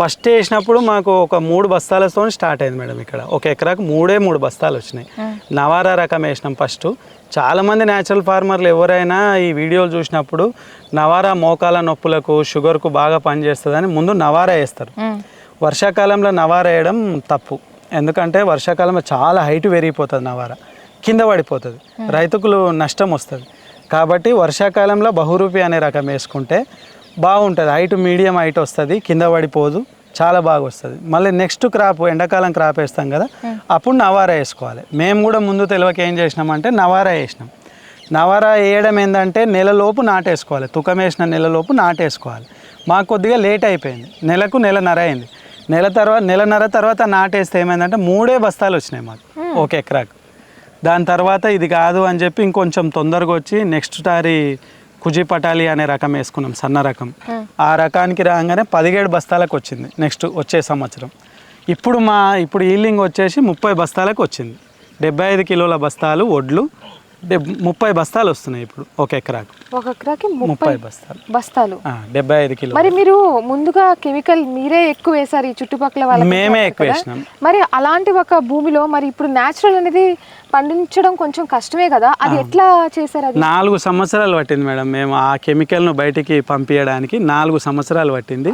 First వేసినప్పుడు మాకు ఒక మూడు బస్తాలతో స్టార్ట్ అయింది మేడం ఇక్కడ. ఒక ఎకరాకు మూడే మూడు బస్తాలు వచ్చినాయి. నవారా రకం వేసినాం ఫస్ట్. చాలామంది న్యాచురల్ ఫార్మర్లు ఎవరైనా ఈ వీడియోలు చూసినప్పుడు నవారా మోకాల నొప్పులకు షుగర్కు బాగా పనిచేస్తుందని ముందు నవారా వేస్తారు. వర్షాకాలంలో నవారా వేయడం తప్పు. ఎందుకంటే వర్షాకాలంలో చాలా హైట్ పెరిగిపోతుంది నవారా. కింద పడిపోతుంది. రైతుకులు నష్టం వస్తుంది. కాబట్టి వర్షాకాలంలో బహురూపి అనే రకం వేసుకుంటే బాగుంటుంది. హైట్ మీడియం హైట్ వస్తుంది. కింద పడిపోదు. చాలా బాగా వస్తుంది. మళ్ళీ నెక్స్ట్ క్రాప్ ఎండాకాలం క్రాప్ వేస్తాం కదా అప్పుడు నవారా వేసుకోవాలి. మేము కూడా ముందు తెలియక ఏం చేసినామంటే నవారా వేసినాం. నవారా వేయడం ఏంటంటే నెలలోపు నాటేసుకోవాలి. తుకం వేసిన నెలలోపు నాటేసుకోవాలి. మాకు కొద్దిగా లేట్ అయిపోయింది. నెలకు నెలన్నర అయింది. నెల తర్వాత నెలన్నర తర్వాత నాటేస్తే ఏమైందంటే మూడే బస్తాలు వచ్చినాయి మాకు. ఒక ఎకరాకు. దాని తర్వాత ఇది కాదు అని చెప్పి ఇంకొంచెం తొందరగా వచ్చి నెక్స్ట్ సారి కుజి పటాలి అనే రకం వేసుకున్నాం సన్న రకం. ఆ. రకానికి రాగానే పదిహేడు బస్తాలకు వచ్చింది నెక్స్ట్ వచ్చే సంవత్సరం. ఇప్పుడు మా ఇప్పుడు ఈల్డింగ్ వచ్చేసి ముప్పై బస్తాలకు వచ్చింది. డెబ్బై ఐదు కిలోల బస్తాలు వడ్లు ముప్పై బస్తాలు వస్తున్నాయి ఇప్పుడు ఒక ఎకరాకు. ఒక ఎకరాకి ముప్పై బస్తాలు. బస్తాలు. డెబ్బై ఐదు కిలో మరి మీరు ముందుగా కెమికల్ మీరే ఎక్కువ వేసారు ఈ చుట్టుపక్కల వాళ్ళకి మేమే ఎక్కువ? వేసినాం. మరి అలాంటి ఒక భూమిలో మరి ఇప్పుడు నేచురల్ అనేది పండించడం కొంచెం కష్టమే కదా? అది ఎట్లా చేశారు అది? నాలుగు సంవత్సరాలు పట్టింది మేడం. మేము ఆ కెమికల్ను బయటికి పంపించడానికి నాలుగు సంవత్సరాలు పట్టింది.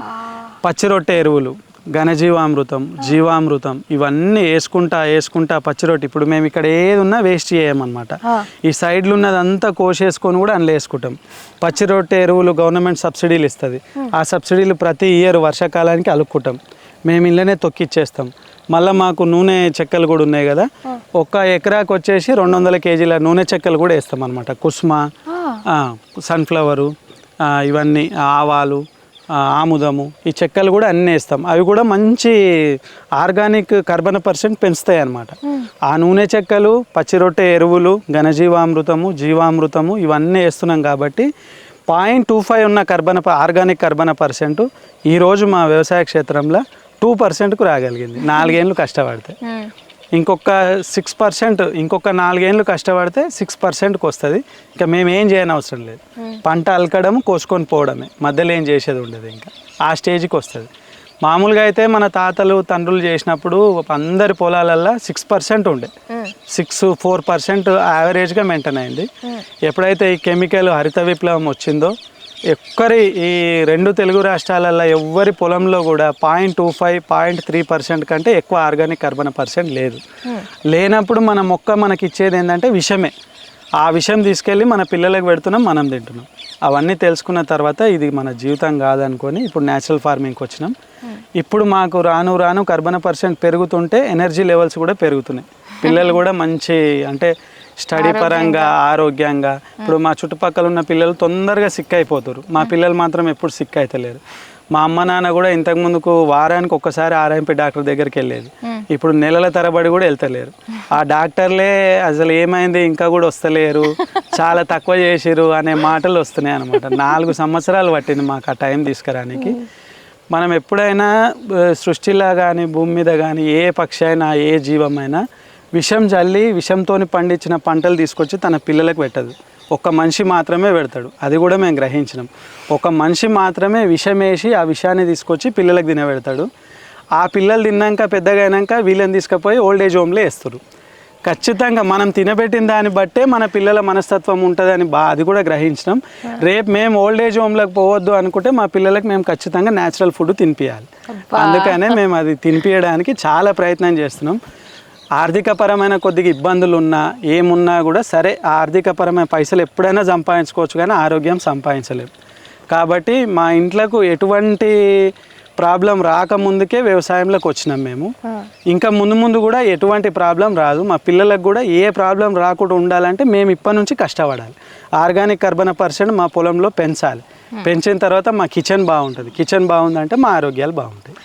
పచ్చిరొట్టె ఎరువులు. ఘనజీవామృతం జీవామృతం ఇవన్నీ వేసుకుంటా వేసుకుంటా పచ్చిరొట్టె ఇప్పుడు మేము ఇక్కడ ఏది ఉన్నా వేస్ట్ చేయమన్నమాట. ఈ సైడ్లో ఉన్నదంతా కోసేసుకొని కూడా అందులో వేసుకుంటాం. పచ్చిరొట్టె ఎరువులు గవర్నమెంట్ సబ్సిడీలు ఇస్తుంది. ఆ సబ్సిడీలు ప్రతి ఇయర్ వర్షాకాలానికి అలుక్కుంటాం. మేము ఇళ్ళనే తొక్కిచ్చేస్తాం. మళ్ళీ మాకు నూనె చెక్కలు కూడా ఉన్నాయి కదా. ఒక్క ఎకరాకు వచ్చేసి రెండు వందల కేజీల నూనె చెక్కలు కూడా వేస్తాం అనమాట కుస్మా సన్ఫ్లవరు ఇవన్నీ ఆవాలు ఆముదము ఈ చెక్కలు కూడా అన్నీ వేస్తాం. అవి కూడా మంచి ఆర్గానిక్ కర్బన పర్సెంట్ పెంచుతాయి అన్నమాట ఆ నూనె చెక్కలు పచ్చిరొట్టె ఎరువులు ఘనజీవామృతము జీవామృతము ఇవన్నీ వేస్తున్నాం కాబట్టి పాయింట్ టూ ఫైవ్ ఉన్న కర్బన ప- ఆర్గానిక్ కర్బన పర్సెంట్ ఈరోజు మా వ్యవసాయ క్షేత్రంలో టూ పర్సెంట్కు రాగలిగింది. నాలుగేళ్ళు కష్టపడితే. ఇంకొక సిక్స్ పర్సెంట్ ఇంకొక నాలుగేళ్ళు కష్టపడితే సిక్స్ పర్సెంట్కి వస్తుంది ఇంకా మేము ఏం చేయని అవసరం లేదు. పంట అలకడం కోసుకొని పోవడమే. మధ్యలో ఏం చేసేది ఉండదు ఇంకా. ఆ స్టేజ్కి వస్తుంది. మామూలుగా అయితే మన తాతలు తండ్రులు చేసినప్పుడు అందరి పొలాలల్లో సిక్స్ పర్సెంట్ ఉండే. సిక్స్ ఫోర్ పర్సెంట్ యావరేజ్గా మెయింటైన్ అయింది. ఎప్పుడైతే ఈ కెమికల్ హరిత విప్లవం వచ్చిందో ఎక్కరి ఈ రెండు తెలుగు రాష్ట్రాలలో ఎవ్వరి పొలంలో కూడా point two five point three percent కంటే ఎక్కువ ఆర్గానిక్ కర్బన పర్సెంట్ లేదు. లేనప్పుడు మన మొక్క మనకి ఇచ్చేది ఏంటంటే విషమే. ఆ విషయం తీసుకెళ్ళి మన పిల్లలకు పెడుతున్నాం మనం తింటున్నాం. అవన్నీ తెలుసుకున్న తర్వాత ఇది మన జీవితం కాదనుకొని ఇప్పుడు న్యాచురల్ ఫార్మింగ్కి వచ్చినాం. ఇప్పుడు మాకు రాను రాను కర్బన పర్సెంట్ పెరుగుతుంటే ఎనర్జీ లెవెల్స్ కూడా పెరుగుతున్నాయి. పిల్లలు కూడా మంచి అంటే స్టడీ పరంగా ఆరోగ్యంగా. ఇప్పుడు మా చుట్టుపక్కల ఉన్న పిల్లలు తొందరగా సిక్ అయిపోతారు. మా పిల్లలు మాత్రం ఎప్పుడు సిక్ అవుతలేరు మా అమ్మ నాన్న కూడా ఇంతకు ముందుకు వారానికి ఒక్కసారి ఆర్ఎంపీ డాక్టర్ దగ్గరికి వెళ్ళేది. ఇప్పుడు నెలల తరబడి కూడా వెళ్తలేరు. ఆ డాక్టర్లే అసలు ఏమైంది? ఇంకా కూడా వస్తలేరు. చాలా తక్కువ చేసిరు అనే మాటలు వస్తున్నాయి అనమాట నాలుగు సంవత్సరాలు పట్టింది మాకు ఆ టైం తీసుకురానికి. మనం ఎప్పుడైనా సృష్టిలో కానీ భూమి మీద కానీ ఏ పక్షి అయినా ఏ జీవమైనా విషం చల్లి విషంతో పండించిన పంటలు తీసుకొచ్చి తన పిల్లలకు పెట్టదు. ఒక మనిషి మాత్రమే పెడతాడు. అది కూడా మేము గ్రహించినాం. ఒక మనిషి మాత్రమే విషం వేసి ఆ విషాన్ని తీసుకొచ్చి పిల్లలకు తినబెడతాడు. ఆ పిల్లలు తిన్నాక పెద్దగా అయినాక వీళ్ళని తీసుకుపోయి ఓల్డ్ ఏజ్ హోమ్లో వేస్తారు. ఖచ్చితంగా మనం తినబెట్టిన దాన్ని బట్టే మన పిల్లల మనస్తత్వం ఉంటుందని బా అది కూడా గ్రహించినాం. రేపు మేము ఓల్డ్ ఏజ్ హోమ్లోకి పోవద్దు అనుకుంటే మా పిల్లలకు మేము ఖచ్చితంగా న్యాచురల్ ఫుడ్ తినిపించాలి అందుకనే మేము అది తినిపించడానికి చాలా ప్రయత్నం చేస్తున్నాం. ఆర్థికపరమైన కొద్దిగా ఇబ్బందులు ఉన్నా ఏమున్నా కూడా సరే ఆర్థికపరమైన పైసలు ఎప్పుడైనా సంపాదించుకోవచ్చు కానీ ఆరోగ్యం సంపాదించలేము కాబట్టి మా ఇంట్లోకి ఎటువంటి ప్రాబ్లం రాకముందుకే వ్యవసాయంలోకి వచ్చినాం మేము. ఇంకా ముందు ముందు కూడా ఎటువంటి ప్రాబ్లం రాదు. మా పిల్లలకు కూడా ఏ ప్రాబ్లం రాకుండా ఉండాలంటే మేము ఇప్పటి నుంచి కష్టపడాలి. ఆర్గానిక్ కర్బన పర్సెంట్ మా పొలంలో పెంచాలి. పెంచిన తర్వాత మా కిచెన్ బాగుంటుంది. కిచెన్ బాగుందంటే మా ఆరోగ్యాలు బాగుంటాయి.